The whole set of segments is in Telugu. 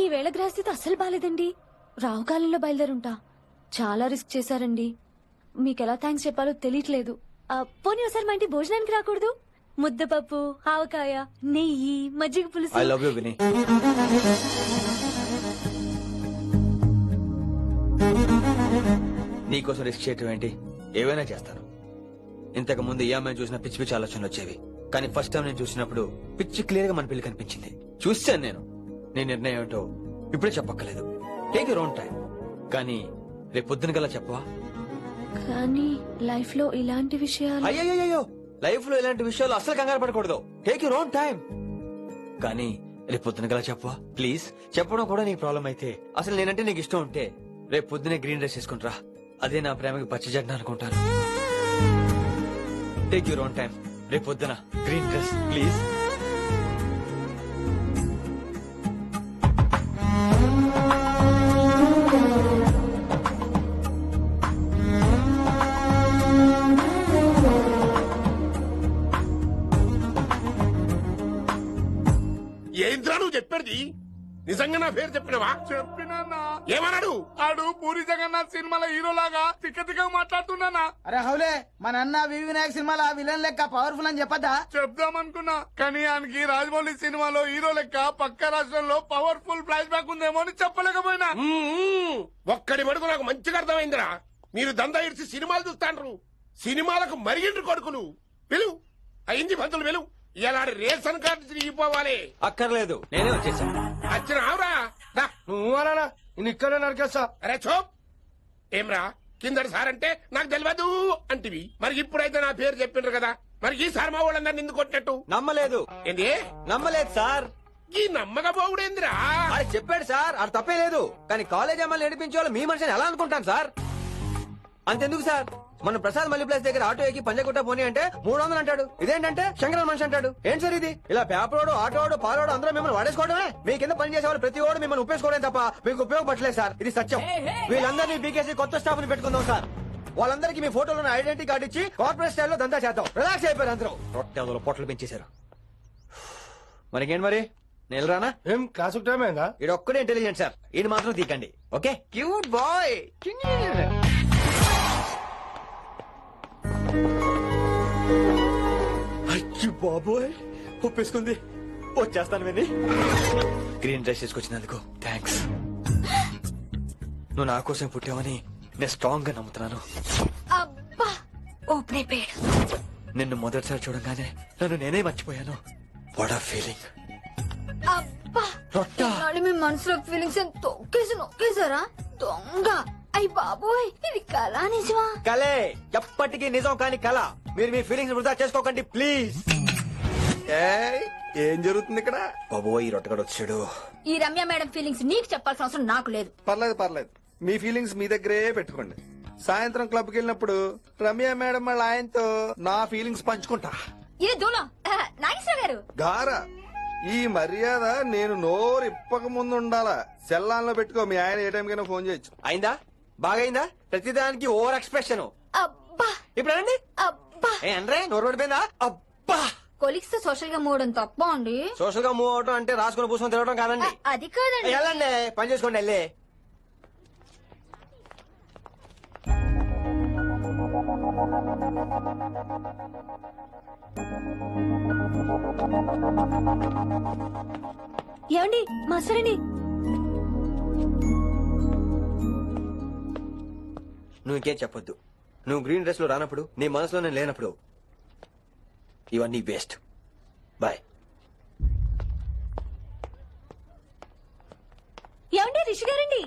ఈ వేళ గ్రహస్థితి అస్సలు బాలేదండి. రావుకాలంలో బయలుదేరుంటా. చాలా రిస్క్ చేశారండి. మీకు ఎలా థ్యాంక్స్ చెప్పాలో తెలియట్లేదు. ఆ, పోనీ ఒకసారి మా ఇంటి భోజనానికి రాకూడదు? ముద్దపప్పు ఆవకాయ నెయ్యి మజ్జిగ ఐ పులుసు లవ్ యూ విని నీకోసం రిస్క్ చేయటం ఏంటి? ఏవైనా చేస్తాను ఇంతకు ముందు ఈ అమ్మాయిని చూసిన పిచ్చి పిచ్చి ఆలోచనలు వచ్చేవి. కానీ ఫస్ట్ టైం నేను చూసినప్పుడు పిచ్చి క్లియర్గా మన పెళ్ళి కనిపించింది. చూశాను నేను. నీ నిర్ణయం ఏంటో ఇప్పుడే చెప్పక్కర్లేదు. టేక్ యూర్ ఓన్ టైం కానీ రేపు పొద్దున గల చెప్పవా? కానీ లైఫ్లో ఇలాంటి విషయాలు అయ్యయ్యో లైఫ్లో ఇలాంటి విషయాలు అసలు కంగారు పడకూడదు. టేక్ యూర్ ఓన్ టైం కానీ రేపు పొద్దున గల చెప్పవా? ప్లీజ్ చెప్పడం కూడా నీకు ప్రాబ్లం అయితే అసలు నేనంటే నీకు ఇష్టం ఉంటే రేపు పొద్దునే గ్రీన్ డ్రెస్ వేసుకుంటారా. అదే నా ప్రేమకి పచ్చి అనుకుంటాను. టేక్ యూర్ ఓన్ టైం రేపు పొద్దున గ్రీన్ డ్రెస్ ప్లీజ్ ఏంద్రా నువ్వు చెప్పేది? నిజంగా నా పేరు చెప్పినవా? చెప్పినా ఏమన్నాడు? ఆడు పూరి జగన్నాథ్ సినిమాలో హీరో లాగా తిక్క తిక్క మాట్లాడుతున్నానా? అరే హౌలే మన అన్న వి వినాయక్ సినిమాలో విలన్ లెక్క పవర్ఫుల్ అని చెప్పద్దా? చెప్దామనుకున్నా కానీ ఆయనకి రాజమౌళి సినిమాలో హీరో లెక్క పక్క రాష్ట్రంలో పవర్ఫుల్ ఫ్లాష్ బ్యాక్ ఉందేమో అని చెప్పలేకపోయినా. ఒక్కడి మడుగు నాకు మంచిగా అర్థమైందిరా. మీరు దందా ఇడిచి సినిమాలు చూస్తాండ్రు. సినిమాలకు మరిగిండ్రు కొడుకులు. పిలువు అయింది పంతులు పిలువు ఇలా రేషన్ కార్డు తిరిగిపోవాలి. అక్కర్లేదు. నేనే వచ్చేసాను వచ్చిన ఆవురా దా. నువ్వు అలా నేను ఇక్కడే నరికేస్తా. అరే చోప్. ఏమ్రా కిందటి సార్ అంటే నాకు తెలియదు అంటివి. మరి ఇప్పుడైతే నా పేరు చెప్పిండ్రు కదా. మరి ఈ సార్ మా వాళ్ళందరిని ఎందుకు కొట్టినట్టు. నమ్మలేదు. ఏంది? నమ్మలేదు సార్. ఈ నమ్మకపోవుడేందిరా? అది చెప్పాడు సార్. అది తప్పే లేదు. కానీ కాలేజ్ అమ్మాయిలు నడిపించే వాళ్ళు మీ మనిషిని ఎలా అనుకుంటాను సార్? అంతెందుకు సార్? మన ప్రసాద్ మల్లి ప్లేస్ దగ్గర ఆటో ఎక్కి పంజగుట్ట పోనీ అంటే మూడు వందలు అంటాడు. ఇదేంటంటే శంకర మనిషి అంటాడు. ఏంటి సార్ ఇది? ఇలా పేపరోడు ఆటోడు పాలోడు అందరూ మిమ్మల్ని వాడేసుకోవడమే? మీ కింద పని చేసే వాళ్ళు ప్రతి ఓడు మిమ్మల్ని ఉపయోగించుకోవడం తప్ప మీకు ఉపయోగపడలేదు సార్. ఇది సత్యం. వీళ్ళందరినీ బీకేసి కొత్త స్టాఫ్ని పెట్టుకుందాం సార్. వాళ్ళందరికీ మీ ఫోటోలను ఐడెంటిటీ కార్డు ఇచ్చి కార్పొరేట్ స్టైల్లో దందా చేద్దాం. రిలాక్స్ అయిపోయారు అందరూ. రొట్టె పొట్టలు పెంచేశారు. మరికేంటి మరి? నేను రానా ఏం క్లాసు టైం అయిందా? ఇది ఒక్కడే ఇంటెలిజెంట్ సార్. ఇది మాత్రం తీకండి. ఓకే? Cute boy. అయ్యి బాబోయ్ ఒప్పేసుకుంది. వచ్చేస్తాను విని. గ్రీన్ డ్రెస్ తీసుకొచ్చినందుకు థ్యాంక్స్. నువ్వు నా కోసం పుట్టావని నేను స్ట్రాంగ్గా నమ్ముతున్నాను. అబ్బా ఓపెన్ అయిపోయాడు. నిన్ను మొదటిసారి చూడగానే నన్ను నేనే మర్చిపోయాను. వాట్ ఆ ఫీలింగ్ అబ్బా రొట్ట. మీ మనసులో ఫీలింగ్స్ తొక్కేసి నొక్కేసారా దొంగ. అయ్యి బాబోయ్ ఇది కళా నిజమా? కలే ఎప్పటికీ నిజం కాని కళ. మీరు మీ ఫీలింగ్స్ వృధా చేసుకోకండి ప్లీజ్ ఏం జరుగుతుంది ఇక్కడ? బాబోయ్ ఈ రొట్టగడ వచ్చాడు. ఈ రమ్య మేడం ఫీలింగ్స్ నీకు చెప్పాల్సిన అవసరం నాకు లేదు. పర్లేదు పర్లేదు. మీ ఫీలింగ్స్ మీ దగ్గరే పెట్టుకోండి. సాయంత్రం క్లబ్కి వెళ్ళినప్పుడు రమ్య మేడం వాళ్ళ ఆయనతో నా ఫీలింగ్స్ పంచుకుంటా. ఇది దూలం. నాగేశ్వర గారు. గారా ఈ మర్యాద నేను నోరు ఇప్పక ముందు ఉండాలా? సెల్లాన్లో పెట్టుకో మీ ఆయన ఏ టైంకైనా ఫోన్ చేయొచ్చు. అయిందా? బాగైందా? ప్రతిదానికి ఓవర్ ఎక్స్ప్రెషన్. అబ్బా! ఇప్పుడు అనండి. ఏ అంటే నోరు పడిపోయిందా? అబ్బా! కొలిక్స్తో సోషల్గా మూవడం తప్ప అండి? సోషల్గా మూవ్ అవటం అంటే రాసుకుని పూసుకొని తిరగడం కాదండి. అది కాదండి. వెళ్ళండి. పని చేసుకోండి వెళ్ళి. ఏమండి మాస్టర్ అండి నువ్వు ఇంకేం చెప్పొద్దు. నువ్వు గ్రీన్ డ్రెస్లో రానప్పుడు నీ మనసులో నేను లేనప్పుడు ఇవన్నీ వేస్ట్. బాయ్ ఏమండి రిషి గారండి?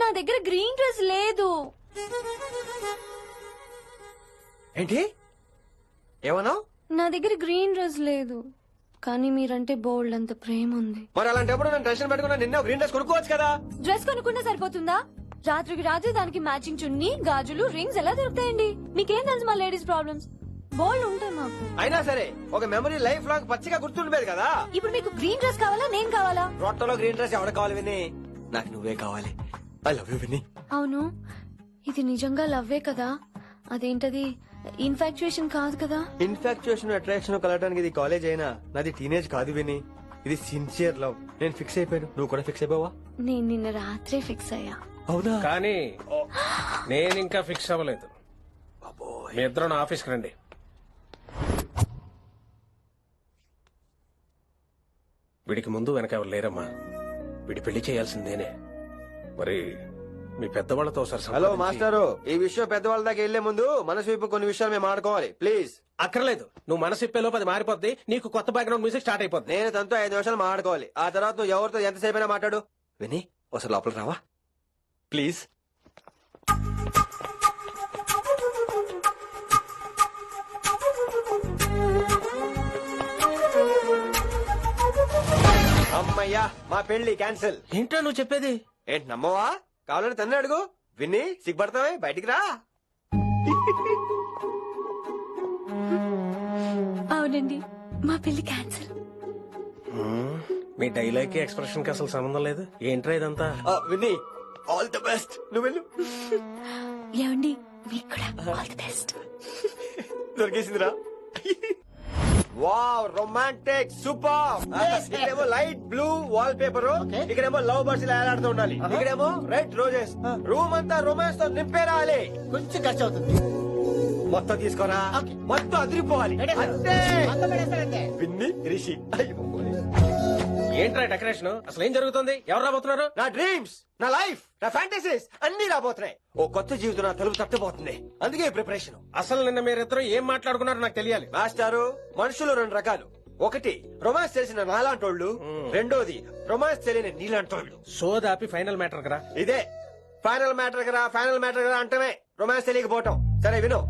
నా దగ్గర గ్రీన్ డ్రెస్ లేదు. ఏంటి? ఏమన్నావు? నా దగ్గర గ్రీన్ డ్రెస్ లేదు. కానీ మీరంటే బోల్డ్ అంత ప్రేమ ఉంది మరి అలాంటప్పుడు నేను టెన్షన్ పెట్టుకున్నా నిన్న గ్రీన్ డ్రెస్ కొనుక్కోవచ్చు కదా? డ్రెస్ కొనుక్కున్నా సరిపోతుందా? రాత్రికి రాత్రి దానికి మ్యాచింగ్ చున్నీ గాజులు రింగ్స్ ఎలా దొరుకుతాయండి? మీకేం తెలుసు మా లేడీస్ ప్రాబ్లమ్స్ బోల్డ్ ఉంటాయి మాకు. అయినా సరే ఒక మెమరీ లైఫ్ లాంగ్ పచ్చిగా గుర్తుండిపోయేది కదా? ఇప్పుడు మీకు గ్రీన్ డ్రెస్ కావాలా నేను కావాలా? రొట్టలో గ్రీన్ డ్రెస్ ఎవడ కావాలి విని నాకు నువ్వే కావాలి. ఐ లవ్ యూ విని అవును. ఇది నిజంగా లవ్వే కదా? అదేంటది? ఇన్ఫాక్చుయేషన్ కాదు కదా? ఇన్ఫాక్చుయేషన్ అట్రాక్షన్ కలగడానికి ఇది కాలేజ్ అయినా నాది టీనేజ్ కాదు విని ఇది సిన్సియర్ లవ్ నేను ఫిక్స్ అయిపోయాను. నువ్వు కూడా ఫిక్స్ అయిపోవా నేను నిన్న రాత్రే ఫిక్స్ అయ్యా. అవునా? కానీ నేను ఇంకా ఫిక్స్ అవ్వలేదు. మీ ఇద్దరు నా ఆఫీస్కి రండి. వీడికి ముందు వెనక ఎవరు లేరమ్మా? వీడి పెళ్ళి చేయాల్సిందేనే మరి మీ పెద్దవాళ్ళతో ఒకసారి హలో మాస్టారు. ఈ విషయం పెద్దవాళ్ళ దాకా వెళ్ళే ముందు మనసు వైపు కొన్ని విషయాలు మేము ఆడుకోవాలి. ప్లీజ్. అక్కర్లేదు. నువ్వు మనసు ఇప్పేలోపు అది మారిపోద్ది. నీకు కొత్త బ్యాక్గ్రౌండ్ మ్యూజిక్ స్టార్ట్ అయిపోద్ది. నేను తనతో ఐదు నిమిషాలు మాట్లాడుకోవాలి. ఆ తర్వాత నువ్వు ఎవరితో ఎంతసేపు అయినా మాట్లాడు. విని ఒకసారి లోపల రావా? ప్లీజ్. అమ్మయ్యా మా పెళ్ళి క్యాన్సిల్. ఏంటో నువ్వు చెప్పేది? ఏంటి నమ్మవా? కావాలని తన్నే అడుగు. విన్ని సిగ్గుపడతావే? బయటికి రా. అవునండి మా పెళ్ళి క్యాన్సిల్. మీ డైలాగ్కి ఎక్స్ప్రెషన్కి అసలు సంబంధం లేదు. ఏంట్రా ఇదంతా? విన్ని ఆల్ ది బెస్ట్. నువ్వు వెళ్ళు. ఏమండి మీకు కూడా all the best. దొరికేసిందిరా. Wow romantic super. ఇక్కడేమో లైట్ బ్లూ వాల్ పేపర్ ఇక్కడేమో లవ్ బర్డ్స్ ఇలా ఏలాడుతూ ఉండాలి. ఇక్కడేమో రెడ్ రోజెస్. రూమ్ అంతా రొమాన్స్తో నింపే రావాలి కొంచెం ఖర్చు అవుతుంది మొత్తం తీసుకోరా? మొత్తం అదిరిపోవాలి. అంతే. పిన్ని రిషి. అయ్యో. ఏంట్రా డెకరేషన్? అసలు ఏం జరుగుతుంది? ఎవరు రాబోతున్నారు? నా డ్రీమ్స్ నా లైఫ్ నా ఫ్యాంటసీస్ అన్ని రాబోతున్నాయి. ఓ కొత్త జీవితం నా తలుపు తట్టబోతుంది. అందుకే ప్రిపరేషన్ అసలు నిన్న మీరిద్దరు ఏం మాట్లాడుకున్నారో నాకు తెలియాలి. మాస్టారు మనుషులు రెండు రకాలు. ఒకటి రొమాన్స్ తెలిసిన నాలాంటోళ్ళు. రెండోది రొమాన్స్ తెలియని నీలాంటోళ్ళు. సోదాపి ఫైనల్ మ్యాటర్ కదా. ఇదే ఫైనల్ మ్యాటర్ కదా ఫైనల్ మ్యాటర్ కదా అంటమే రొమాన్స్ తెలియకపోవటం. సరే విను.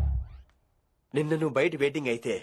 నిన్న నువ్వు బయట వెయిటింగ్ అయితే